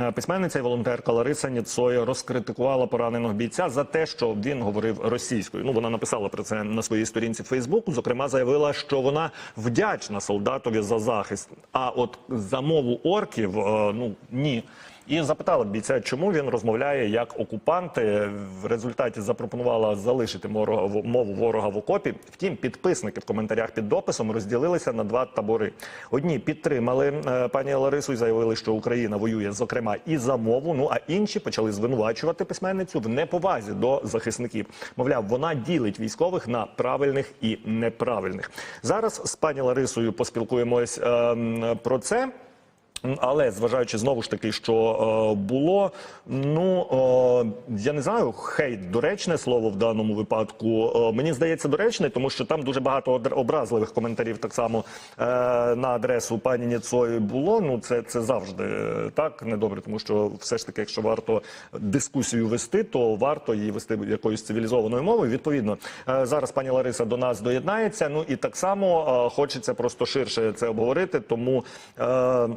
Е, Письменниця і волонтерка Лариса Ніцоя розкритикувала пораненого бійця за те, що він говорив російською. Ну вона написала про це на своїй сторінці Фейсбуку. Зокрема, заявила, що вона вдячна солдатові за захист. А от за мову орків, е, ну ні. І запитала бійця, чому він розмовляє як окупанти. В результаті запропонувала залишити мову ворога в окопі. Втім, підписники в коментарях під дописом розділилися на два табори. Одні підтримали е, пані Ларису і заявили, що Україна воює зокрема і за мову. Ну а інші почали звинувачувати письменницю в неповазі до захисників. Мовляв, вона ділить військових на правильних і неправильних. Зараз з пані Ларисою поспілкуємось е, про це. Але зважаючи знову ж таки, що е, було, ну е, я не знаю, хейт доречне слово в даному випадку. Е, мені здається, доречне, тому що там дуже багато образливих коментарів так само е, на адресу пані Ніцої було. Ну це, це завжди е, так недобре, тому що все ж таки, якщо варто дискусію вести, то варто її вести якоюсь цивілізованою мовою. Відповідно, е, зараз пані Лариса до нас доєднається. Ну і так само е, хочеться просто ширше це обговорити, тому. Е,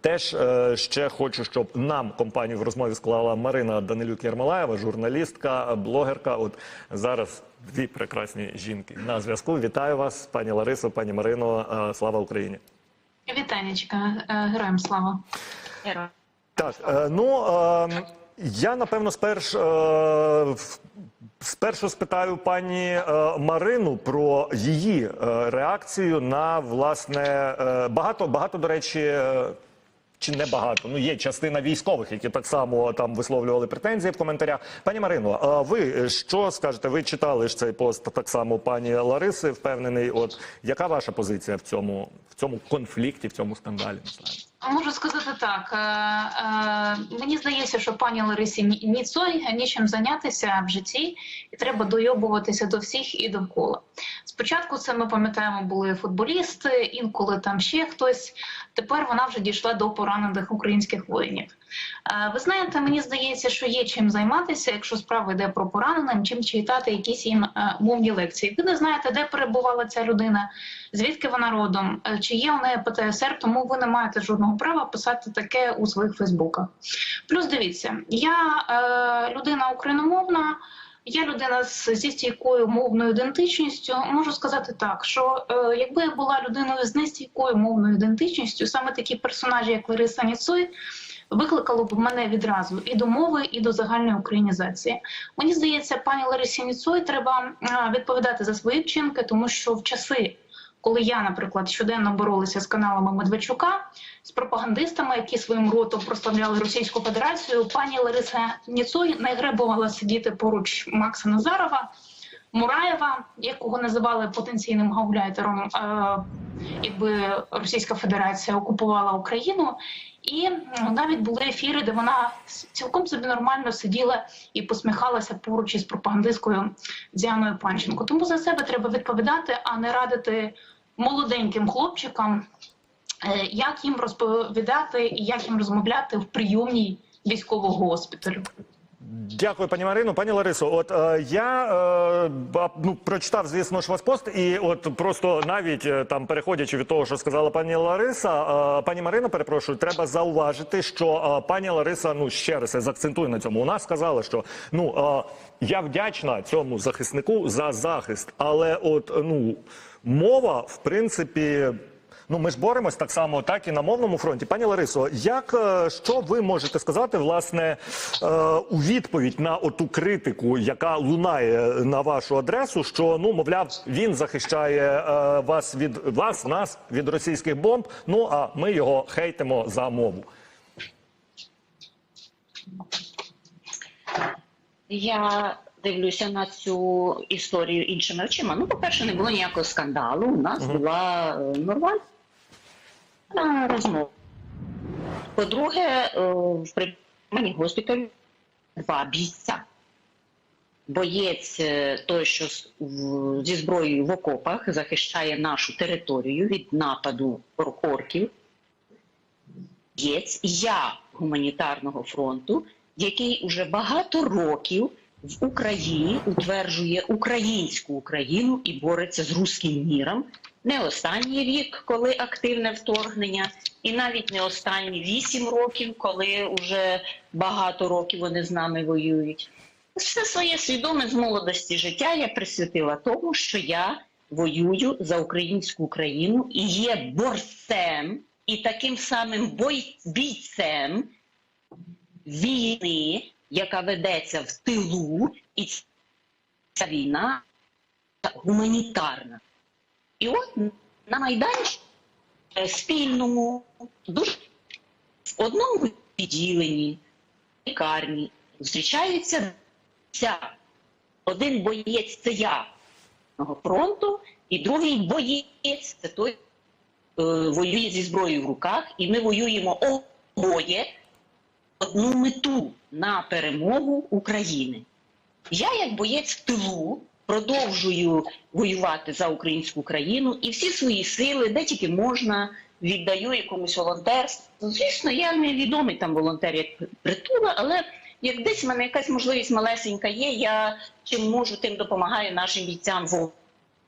Теж е, ще хочу, щоб нам компанію в розмові склала Марина Данилюк Ярмолаєва, журналістка, блогерка. От зараз дві прекрасні жінки на зв'язку. Вітаю вас, пані Ларисо, пані Марино. Е, Слава Україні! Вітанечка, е, героям слава. Героям. Так, ну е, я напевно сперш, е, спершу спитаю пані е, Марину про її е, реакцію на власне е, багато, багато до речі. е, Чи не багато? Ну є частина військових, які так само там висловлювали претензії в коментарях. Пані Марино, а ви що скажете? Ви читали ж цей пост так само пані Лариси, впевнений. От яка ваша позиція в цьому в цьому конфлікті, в цьому скандалі? Знаю. Можу сказати так. е, е, Мені здається, що пані Ларисі Ні- Ніцой нічим зайнятися в житті, і треба дойобуватися до всіх і довкола. Спочатку це ми пам'ятаємо, були футболісти, інколи там ще хтось. Тепер вона вже дійшла до поранених українських воїнів. Е, Ви знаєте, мені здається, що є чим займатися, якщо справа йде про пораненим, чим читати якісь їм е, мовні лекції. Ви не знаєте, де перебувала ця людина, звідки вона родом, е, чи є у неї ПТСР, тому ви не маєте жодного права писати таке у своїх Фейсбуках. Плюс дивіться, я е, людина україномовна. Я людина зі стійкою мовною ідентичністю. Можу сказати так, що е, якби я була людиною з нестійкою мовною ідентичністю, саме такі персонажі, як Лариса Ніцой, викликало б мене відразу і до мови, і до загальної українізації. Мені здається, пані Ларисі Ніцой треба відповідати за свої вчинки, тому що в часи. Коли я, наприклад, щоденно боролася з каналами Медведчука, з пропагандистами, які своїм ротом прославляли Російську Федерацію, пані Лариса Ніцой не гребувала сидіти поруч Макса Назарова, Мураєва, якого називали потенційним гауляйтером, е, якби Російська Федерація окупувала Україну. І навіть були ефіри, де вона цілком собі нормально сиділа і посміхалася поруч із пропагандисткою Діаною Панченко. Тому за себе треба відповідати, а не радити молоденьким хлопчикам, е, як їм розповідати і як їм розмовляти в прийомній військового госпіталю. Дякую, пані Марино. Пані Ларисо, от е, я е, ну, прочитав, звісно ж, ваш пост, і от просто навіть е, там переходячи від того, що сказала пані Лариса, е, пані Марина, перепрошую, треба зауважити, що е, пані Лариса, ну ще раз я заакцентую на цьому. Вона сказала, що ну е, я вдячна цьому захиснику за захист, але от ну мова, в принципі. Ну, ми ж боремось так само, так і на мовному фронті. Пані Ларисо, як е, що ви можете сказати власне е, у відповідь на оту критику, яка лунає на вашу адресу, що ну мовляв, він захищає е, вас від вас, нас від російських бомб. Ну а ми його хейтимо за мову. Я дивлюся на цю історію іншими очима. Ну, по-перше, не було ніякого скандалу. У нас була нормальна розмова. По-друге, е, в прийманні госпіталю два бійця. Боєць е, той, що зі зброєю в окопах захищає нашу територію від нападу орків. Боєць я гуманітарного фронту, який уже багато років в Україні утверджує українську Україну і бореться з руським міром не останній рік, коли активне вторгнення, і навіть не останні вісім років, коли вже багато років вони з нами воюють. Все своє свідоме з молодості життя я присвятила тому, що я воюю за українську Україну і є борцем, і таким самим бійцем війни, яка ведеться в тилу, і ця війна гуманітарна. І от на Майдані е, спільному, дуже в одному відділенні лікарні зустрічаються ця. Один боєць це я фронту, і другий боєць це той е, воює зі зброєю в руках, і ми воюємо обоє одну мету на перемогу України. Я, як боєць в тилу, продовжую воювати за українську країну і всі свої сили, де тільки можна, віддаю якомусь волонтерству. Звісно, я не відомий там волонтер як притула, але як десь в мене якась можливість малесенька є, я чим можу, тим допомагаю нашим бійцям в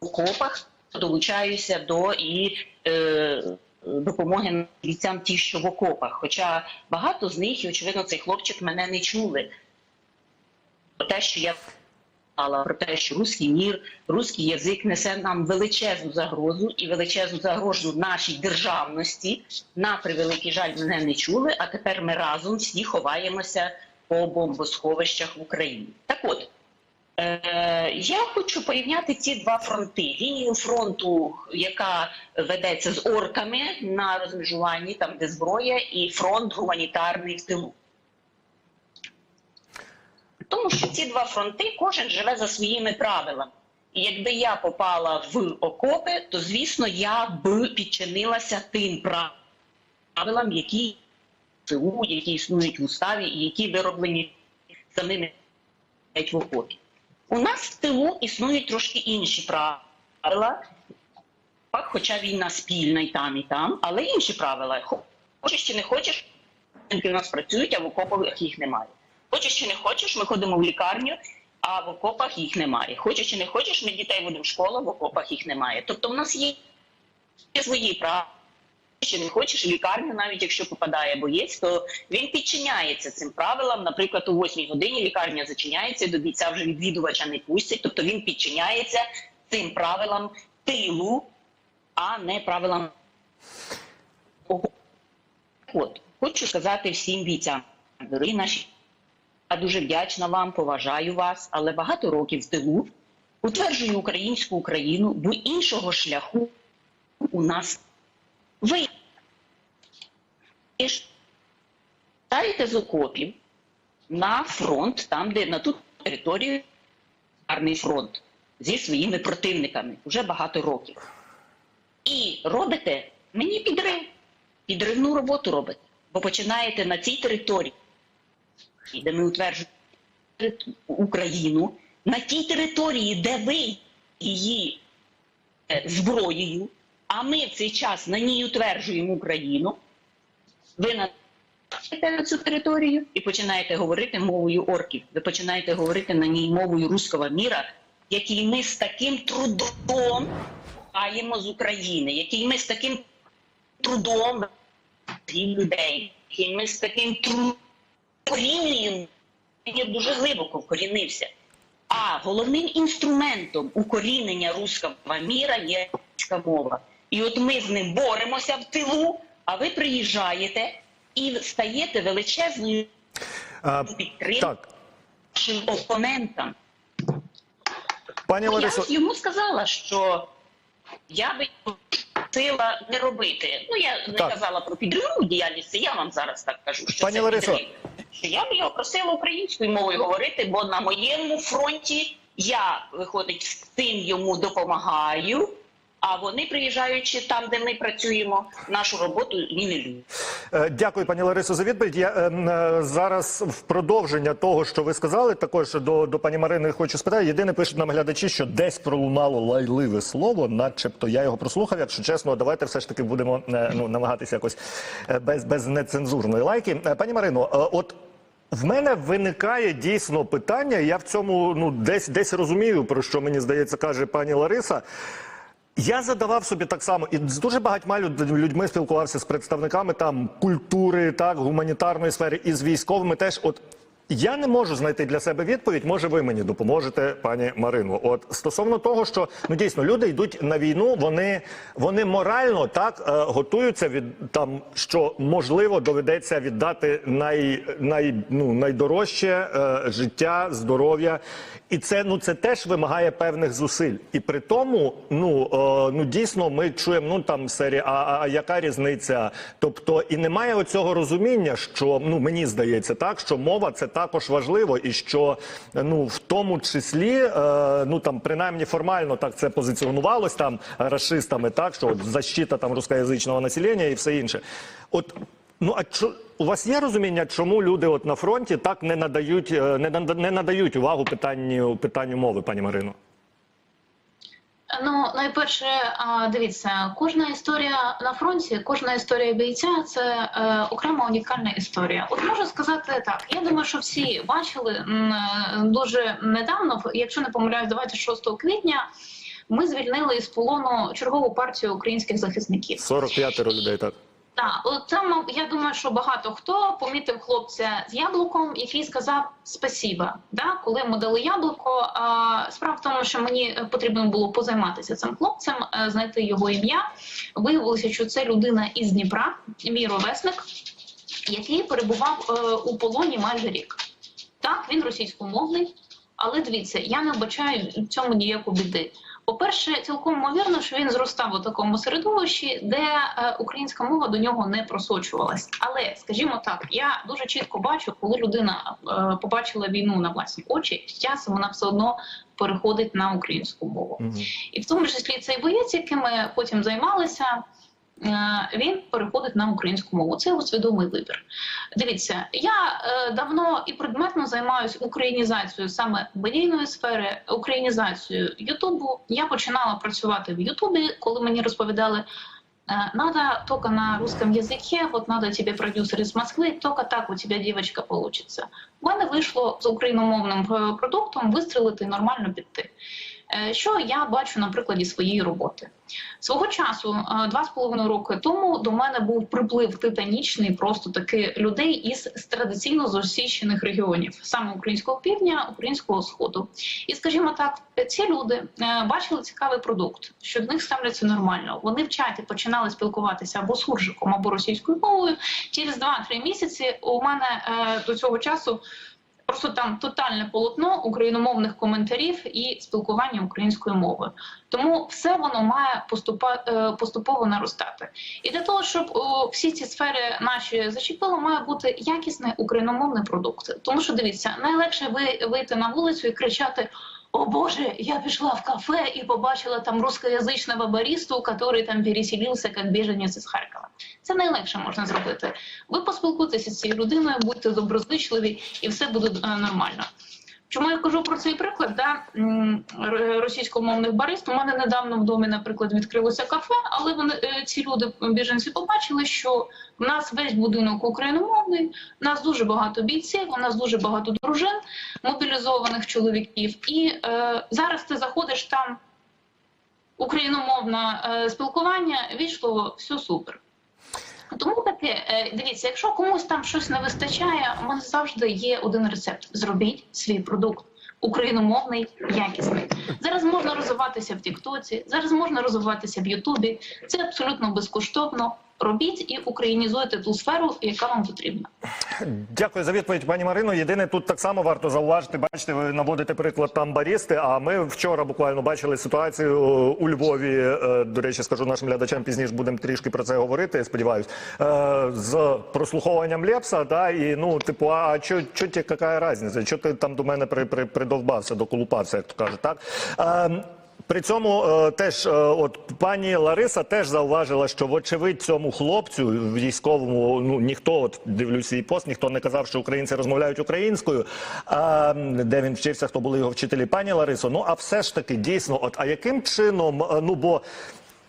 окопах, долучаюся до і е, допомоги бійцям ті, що в окопах. Хоча багато з них, і очевидно, цей хлопчик мене не чули. Те, що я про те, що руський мір, руський язик несе нам величезну загрозу і величезну загрозу нашій державності. На превеликий жаль, мене не чули. А тепер ми разом всі ховаємося по бомбосховищах в Україні. Так от. Е, Я хочу порівняти ці два фронти: лінію фронту, яка ведеться з орками на розмежуванні, там де зброя, і фронт гуманітарний в тилу. Тому що ці два фронти кожен живе за своїми правилами. І якби я попала в окопи, то звісно я б підчинилася тим правилам, які ЦУ, які існують в уставі, і які вироблені самими в окопі. У нас в тилу існують трошки інші правила, хоча війна спільна і там, і там, але інші правила. Хочеш чи не хочеш, у нас працюють, а в окопах їх немає. Хочеш чи не хочеш, ми ходимо в лікарню, а в окопах їх немає. Хочеш чи не хочеш, ми дітей водимо в школу, в окопах їх немає. Тобто в нас є свої права. Чи не хочеш лікарню, навіть якщо попадає боєць, то він підчиняється цим правилам. Наприклад, у 8 годині лікарня зачиняється, до бійця вже відвідувача не пустять. Тобто він підчиняється цим правилам тилу, а не правилам. От хочу сказати всім бійцям, дорогі наші. Я дуже вдячна вам, поважаю вас, але багато років в тилу утверджую українську Україну, бо іншого шляху у нас ви ставите з окопів на фронт, там, де на ту територію армій фронт зі своїми противниками вже багато років. І робите мені підрив, підривну роботу робите, бо починаєте на цій території де ми утверджуємо Україну на тій території, де ви її е, зброєю, а ми в цей час на ній утверджуємо Україну. Ви на цю територію і починаєте говорити мовою орків. Ви починаєте говорити на ній мовою руського міра, який ми з таким трудом маємо з України, який ми з таким трудом людей, який ми з таким трудом корінням він дуже глибоко вкорінився. А головним інструментом укорінення руського міра є російська мова. І от ми з ним боремося в тилу, а ви приїжджаєте і стаєте величезною підтримкою нашим опонентам. пані Ну, я йому сказала, що я би просила не робити. Ну я не Так. казала про підривну діяльність, я вам зараз так кажу. Що Пані це Ларисо. Що я б його просила українською мовою говорити, бо на моєму фронті я виходить з тим йому допомагаю. А вони, приїжджаючи там, де ми працюємо, нашу роботу люблять. Е, Дякую, пані Ларисо, за відповідь. Я е, е, зараз в продовження того, що ви сказали, також до, до пані Марини хочу спитати. Єдине пишуть нам глядачі, що десь пролунало лайливе слово, начебто я його прослухав. Якщо чесно, давайте все ж таки будемо е, ну, намагатися якось е, без, без нецензурної лайки. Пані Марино, е, от. В мене виникає дійсно питання. Я в цьому ну десь десь розумію, про що мені здається каже пані Лариса. Я задавав собі так само, і з дуже багатьма люд- людьми спілкувався з представниками там культури, так гуманітарної сфери і з військовими. Теж от я не можу знайти для себе відповідь. Може, ви мені допоможете, пані Марино. От стосовно того, що ну дійсно люди йдуть на війну, вони, вони морально так е, готуються від там, що можливо доведеться віддати най, най, ну, найдорожче е, життя, здоров'я. І це ну це теж вимагає певних зусиль. І при тому, ну е, ну дійсно, ми чуємо ну там серія, а, а, а яка різниця? Тобто, і немає оцього розуміння, що ну мені здається, так що мова це також важливо, і що ну в тому числі, е, ну там принаймні формально так це позиціонувалось там расистами, так що от защита там рускоязичного населення і все інше. От Ну а чо у вас є розуміння, чому люди от на фронті так не надають е, не, не надають увагу питанню питанню мови, пані Марино? Ну, найперше, дивіться, кожна історія на фронті, кожна історія бійця це е, окрема унікальна історія. От можу сказати так. Я думаю, що всі бачили е, дуже недавно, якщо не помиляюсь, 26 квітня. Ми звільнили із полону чергову партію українських захисників. 45 людей, так. Так, там я думаю, що багато хто помітив хлопця з яблуком, який сказав спасіба. Да? Коли йому дали яблуко. Справа в тому, що мені потрібно було позайматися цим хлопцем, е, знайти його ім'я. Виявилося, що це людина із Дніпра, мій ровесник, який перебував е, у полоні майже рік. Так, він російськомовний, але дивіться, я не вбачаю в цьому ніяку біди. По-перше, цілком ймовірно, що він зростав у такому середовищі, де е, українська мова до нього не просочувалась. Але, скажімо так, я дуже чітко бачу, коли людина е, побачила війну на власні очі, з часом вона все одно переходить на українську мову. Мгм. І в тому числі цей боєць, яким ми потім займалися, він переходить на українську мову. Це його свідомий вибір. Дивіться, я е, давно і предметно займаюся українізацією саме медійної сфери, українізацією Ютубу. Я починала працювати в Ютубі, коли мені розповідали. э, Надо только на русском языке, вот надо тебе продюсер из Москвы, только так у тебя девочка получится. У мене вийшло з україномовним е, продуктом вистрілити і нормально піти. Е, Що я бачу на прикладі своєї роботи? Свого часу, е, два з половиною роки тому, до мене був приплив титанічний, просто таки людей із традиційно зросійщених регіонів, саме українського півдня, українського сходу. І скажімо так, ці люди е, бачили цікавий продукт, що до них ставляться нормально. Вони в чаті починали спілкуватися або з суржиком, або російською мовою. Через 2-3 місяці у мене до цього часу. Просто там тотальне полотно україномовних коментарів і спілкування українською мовою. Тому все воно має поступа, е, поступово наростати. І для того, щоб всі ці сфери наші зачепили, має бути якісний україномовний продукт. Тому що дивіться, найлегше ви вийти на вулицю і кричати. О Боже, я пішла в кафе і побачила там русскоязичного баристу, який там переселився як біженець із Харкова. Це найлегше можна зробити. Ви поспілкуйтеся з цією людиною, будьте доброзичливі, і все буде е, нормально. Чому я кажу про цей приклад? Да? Російськомовних барист. У мене недавно в домі, наприклад, відкрилося кафе, але вони е, ці люди, біженці, побачили, що в нас весь будинок україномовний, в нас дуже багато бійців, у нас дуже багато дружин, мобілізованих чоловіків. І е, зараз ти заходиш там україномовне е, спілкування, війшло все супер. Тому таке, е, дивіться, якщо комусь там щось не вистачає, у мене завжди є один рецепт: зробіть свій продукт. Україномовний, якісний. Зараз можна розвиватися в Тіктоці, зараз можна розвиватися в Ютубі. Це абсолютно безкоштовно. Робіть і українізуйте ту сферу, яка вам потрібна. Дякую за відповідь, пані Марино. Єдине тут так само варто зауважити. Бачите, ви наводите приклад там барісти. А ми вчора буквально бачили ситуацію у Львові. е, До речі, скажу нашим глядачам пізніше будемо трішки про це говорити. Сподіваюсь, е, з прослуховуванням Лепса. Да, і ну, типу, а що що тебе, яка різниця? Що ти там до мене при, при, придовбався, доколупався, як то кажуть, так? При цьому е, теж е, от пані Лариса теж зауважила, що вочевидь цьому хлопцю військовому ну ніхто от дивлюся її пост, ніхто не казав, що українці розмовляють українською. А, де він вчився, хто були його вчителі, пані Ларисо. Ну а все ж таки дійсно, от а яким чином, е, ну бо.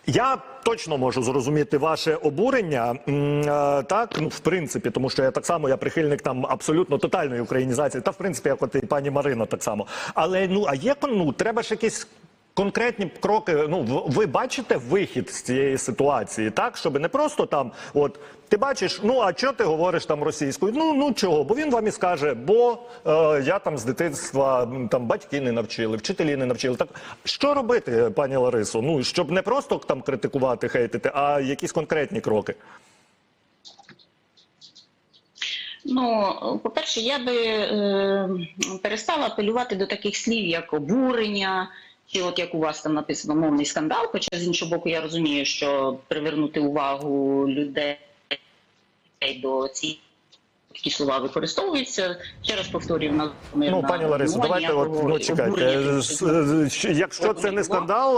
Я точно можу зрозуміти ваше обурення, так ну в принципі, тому що я так само я прихильник там абсолютно тотальної українізації, та в принципі, як от і пані Марина, так само. Але ну а є ну треба ж якісь конкретні кроки. Ну ви бачите вихід з цієї ситуації, так щоб не просто там, от ти бачиш, ну а чого ти говориш там російською? Ну ну чого? Бо він вам і скаже, бо е, я там з дитинства там батьки не навчили, вчителі не навчили. Так що робити, пані Ларисо? Ну щоб не просто там критикувати, хейтити, а якісь конкретні кроки. Ну, по-перше, я би е, перестала апелювати до таких слів, як обурення, чи от як у вас там написано мовний скандал. Хоча з іншого боку, я розумію, що привернути увагу людей до цієї такі слова використовуються. Ще раз повторюю, на Ну, пані Ларисо, давайте от ну чекайте. з- Якщо це не скандал,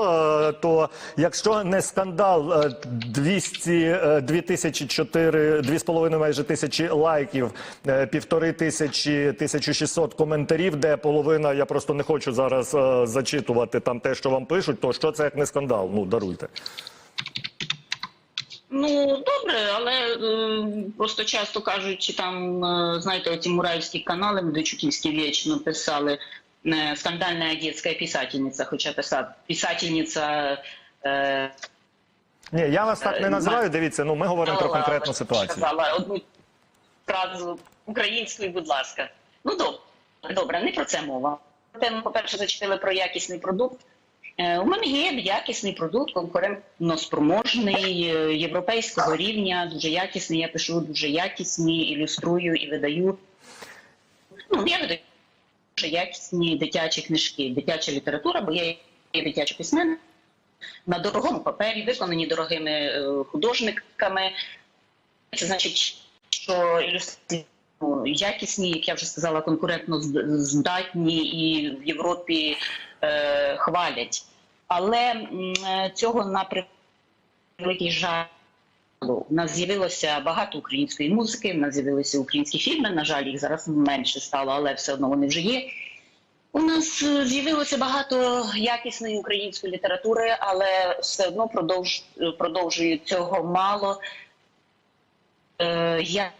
е, то якщо не скандал, е, 200, е, 2004, 2,5 майже тисячі лайків, е, півтори тисячі, 1600 коментарів, де половина, я просто не хочу зараз е, зачитувати там те, що вам пишуть, то що це як не скандал? Ну, даруйте. Ну добре, але просто часто кажуть, там е, знаєте, оці муральські канали Медведчуківські вічно писали е, скандальна дитяча писательниця, хоча писательниця. Е, Ні, я вас так не Е, називаю. Дивіться, ну ми говоримо про конкретну ситуацію. Сказала одну фразу українською, будь ласка. Ну добре, добре, не про це мова. Проте ми, по-перше, зачепили про якісний продукт. Е, У мене є якісний продукт, конкурентно спроможний, е, європейського рівня, дуже якісний. Я пишу дуже якісні, ілюструю і видаю. Ну, я видаю дуже якісні дитячі книжки, дитяча література, бо я є дитячий письменник на дорогому папері, виконані дорогими е, художниками. Це значить, що ілюстрації якісні, як я вже сказала, конкурентно здатні і в Європі е, хвалять. Але е, цього на превеликий жаль. У нас з'явилося багато української музики, у нас з'явилися українські фільми. На жаль, їх зараз менше стало, але все одно вони вже є. У нас е, з'явилося багато якісної української літератури, але все одно продовж, продовжують цього мало. Е, я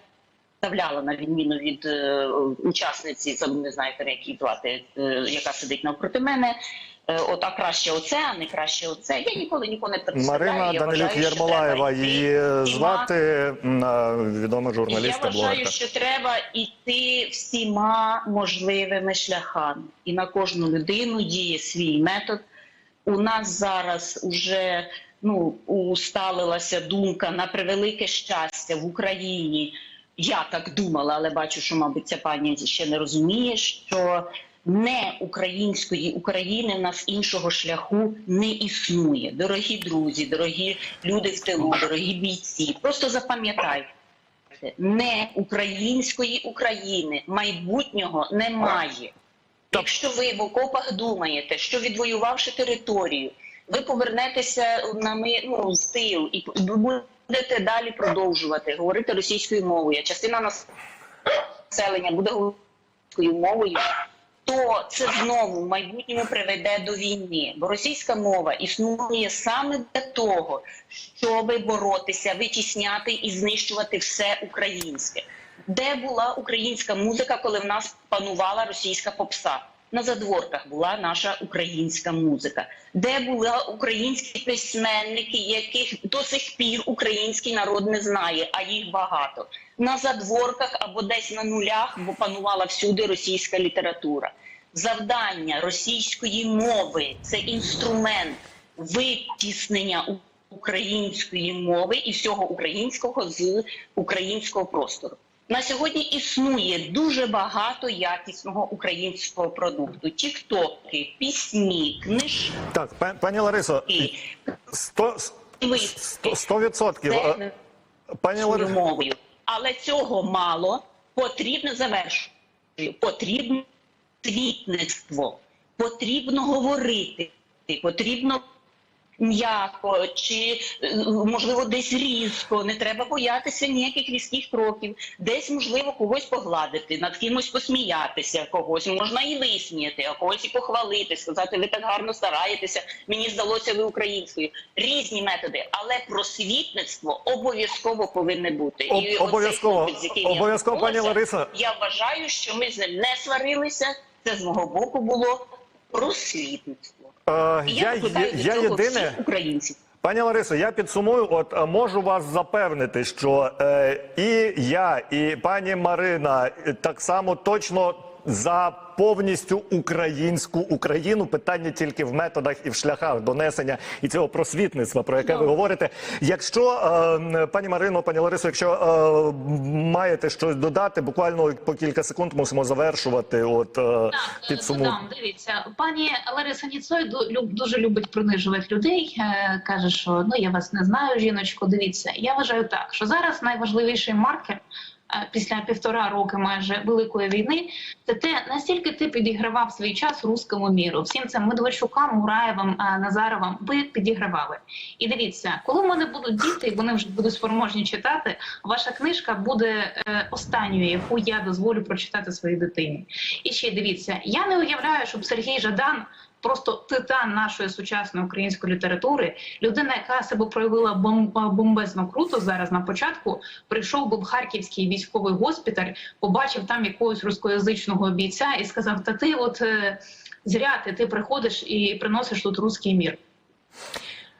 вставляла на відміну від е, учасниці, забув, не знаю, як її звати, е, яка сидить навпроти мене. Е, от, а краще оце, а не краще оце. Я ніколи нікого не представляю. Марина Данилюк Єрмолаєва її звати е, відома я вважаю, що треба йти всіма можливими шляхами, і на кожну людину діє свій метод. У нас зараз уже ну усталилася думка на превелике щастя в Україні. Я так думала, але бачу, що мабуть ця пані ще не розуміє, що не української України в нас іншого шляху не існує. Дорогі друзі, дорогі люди в тилу, дорогі бійці. Просто запам'ятайте, не української України майбутнього немає. Якщо ви в окопах думаєте, що відвоювавши територію, ви повернетеся на ну, в тил і будете далі продовжувати говорити російською мовою. Частина населення буде говорити російською мовою. То це знову в майбутньому приведе до війни, бо російська мова існує саме для того, щоб боротися, витісняти і знищувати все українське. Де була українська музика, коли в нас панувала російська попса? На задворках була наша українська музика, де були українські письменники, яких до сих пір український народ не знає, а їх багато. На задворках або десь на нулях, бо панувала всюди російська література. Завдання російської мови це інструмент витіснення української мови і всього українського з українського простору. На сьогодні існує дуже багато якісного українського продукту: тіктоки, пісні, книжки. Так, па- пані Ларисо, сто сто- сто відсотків. Це Е, Пані Ларисо, мовою. Але цього мало. Потрібно завершую. Потрібно світництво, потрібно говорити, потрібно м'яко чи е, можливо десь різко. Не треба боятися ніяких різких кроків. Десь можливо когось погладити, над кимось посміятися, когось можна і висміяти, а когось і похвалити, сказати, ви так гарно стараєтеся. Мені здалося, ви українською. Різні методи, але просвітництво обов'язково повинне бути. Об- оцей обов'язково. Обов'язково, пані Лариса. Я вважаю, що ми з ним не сварилися. Це з мого боку було просвітництво. Е, я, я я єдине. українців. Пані Ларисо, я підсумую. От е, можу вас запевнити, що е, і я, і пані Марина е, так само точно за повністю українську Україну. Питання тільки в методах і в шляхах донесення і цього просвітництва, про яке ви говорите. Якщо е, пані Марино, пані Ларисо, якщо е, маєте щось додати, буквально по кілька секунд мусимо завершувати. От е, Так, підсуму. додам, дивіться, пані Лариса Ніцой ду- дуже любить принижувати людей. е, Каже, що ну я вас не знаю, жіночко. Дивіться, я вважаю так, що зараз найважливіший маркер. е, Після півтора роки майже великої війни, це те наскільки ти підігравав свій час руському міру. Всім цим Медведчукам, Мураєвим, е, Назаровим ви підігравали. І дивіться, коли в мене будуть діти, вони вже будуть спроможні читати. Ваша книжка буде е, останньою, яку я дозволю прочитати своїй дитині. І ще дивіться, я не уявляю, щоб Сергій Жадан. Просто титан нашої сучасної української літератури, людина, яка себе проявила бом- бомбезно круто зараз на початку, прийшов би в харківський військовий госпіталь, побачив там якогось рускоязичного бійця і сказав: Та ти, от е, зря ти, ти приходиш і приносиш тут руський мір.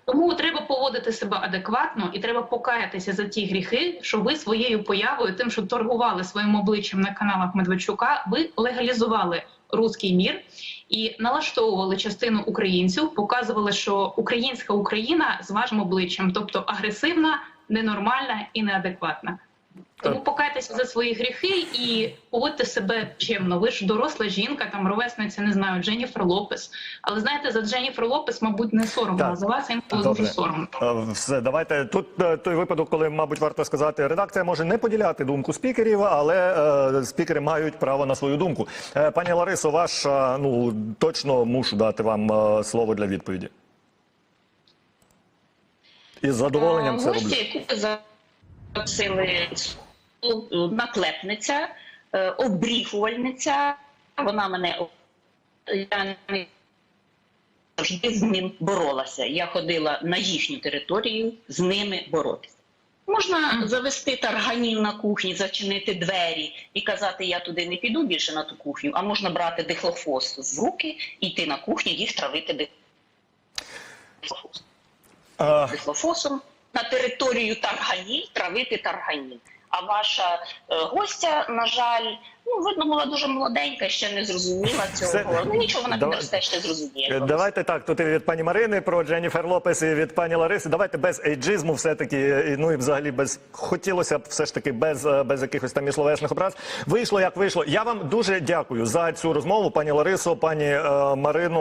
Тому треба поводити себе адекватно і треба покаятися за ті гріхи, що ви своєю появою, тим, що торгували своїм обличчям на каналах Медведчука, ви легалізували руський мір і налаштовували частину українців, показували, що українська Україна з вашим обличчям, тобто агресивна, ненормальна і неадекватна. Тому покайтеся за свої гріхи і поводьте себе чемно. Ви ж доросла жінка, там ровесниця, не знаю, Дженніфер Лопес. Але знаєте, за Дженніфер Лопес, мабуть, не соромно. Так. а За вас інколи дуже соромно. Е, Все, давайте тут е, той випадок, коли, мабуть, варто сказати, редакція може не поділяти думку спікерів, але е, спікери мають право на свою думку. Е, пані Ларисо, ваш е, ну точно мушу дати вам е, слово для відповіді. І з задоволенням це роблю. Запросили, наклепниця, е, обріхувальниця. Вона мене я не завжди з ним боролася. Я ходила на їхню територію з ними боротися. Можна завести тарганів на кухні, зачинити двері і казати, я туди не піду більше на ту кухню, а можна брати дихлофос в руки, йти на кухню, їх травити дихлофосом Е, дихлофосом на територію тарганів травити тарганів. А ваша е, гостя, на жаль, ну видно, була дуже молоденька, ще не зрозуміла цього. Це- Ну нічого вона Давай- підросте, ще зрозуміє. Е, Давайте так. Тут і від пані Марини про Дженніфер Лопес і від пані Лариси. Давайте без ейджизму, все таки, і, ну і взагалі без хотілося б все ж таки без, е, без якихось там і словесних образ. Вийшло як вийшло. Я вам дуже дякую за цю розмову, пані Ларисо, пані е, Марино.